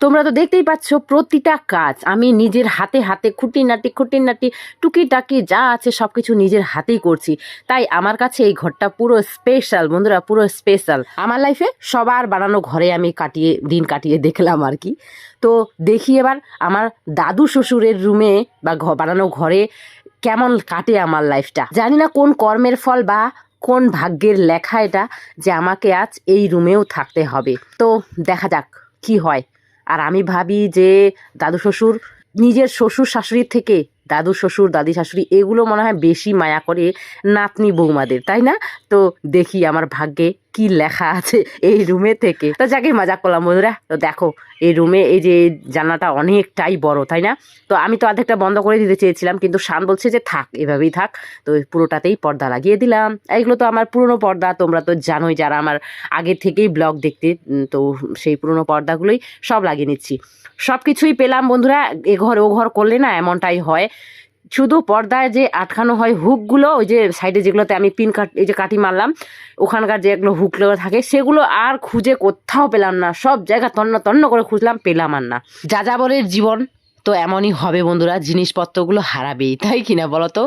তোমরা তো দেখতেই পাচ্ছ প্রতিটা কাজ। আমি নিজের হাতে হাতে খুঁটিনাটি খুঁটিনাটি টুকিটাকি যা আছে সব কিছু নিজের হাতেই করছি। তাই আমার কাছে এই ঘরটা পুরো স্পেশাল বন্ধুরা, পুরো স্পেশাল আমার লাইফে সবার বানানো ঘরে আমি কাটিয়ে, দিন কাটিয়ে দেখলাম আর কি। তো দেখি এবার আমার দাদু শ্বশুরের রুমে বা বানানো ঘরে কেমন কাটে আমার লাইফটা জানি না কোন কর্মের ফল বা কোন ভাগ্যের লেখা এটা যে আমাকে আজ এই রুমেও থাকতে হবে। তো দেখা যাক কি হয়। আর আমি ভাবি যে দাদু শ্বশুর, নিজের শ্বশুর শাশুড়ির থেকে দাদু শ্বশুর, দাদি শাশুড়ি এগুলো মনে হয় বেশি মায়া করে নাতনি বৌমাদের, তাই না? তো দেখি আমার ভাগ্যে কি লেখা আছে এই রুমে থেকে? তো যাকে মজাক করলাম, বন্ধুরা, তো দেখো, এই রুমে এই যে জানলাটা অনেকটাই বড়, তাই না? তো আমি তো অর্ধেকটা বন্ধ করে দিতে চেয়েছিলাম, কিন্তু শান বলছে যে থাক, এভাবেই থাক। তো পুরোটাতেই পর্দা লাগিয়ে দিলাম। এইগুলো তো আমার পুরনো পর্দা, তোমরা তো জানোই যারা আমার আগে থেকেই ব্লগ দেখতে তো সেই পুরনো পর্দাগুলোই সব লাগিয়ে নিচ্ছি। সব কিছুই পেলাম, বন্ধুরা, এ ঘর ও ঘর করলে না এমনটাই হয় শুধু পর্দায় যে আটকানো হয় হুকগুলো, ওই যে সাইডে যেগুলোতে আমি পিন কাট এই যে কাটি মারলাম, ওখানকার যেগুলো হুকগুলো থাকে, সেগুলো আর খুঁজে কোথাও পেলাম না। সব জায়গা তন্ন তন্ন করে খুঁজলাম, পেলাম আর না। যাযাবরের জীবন তো এমনই হবে বন্ধুরা, জিনিসপত্রগুলো হারাবেই, তাই কিনা বলো তো?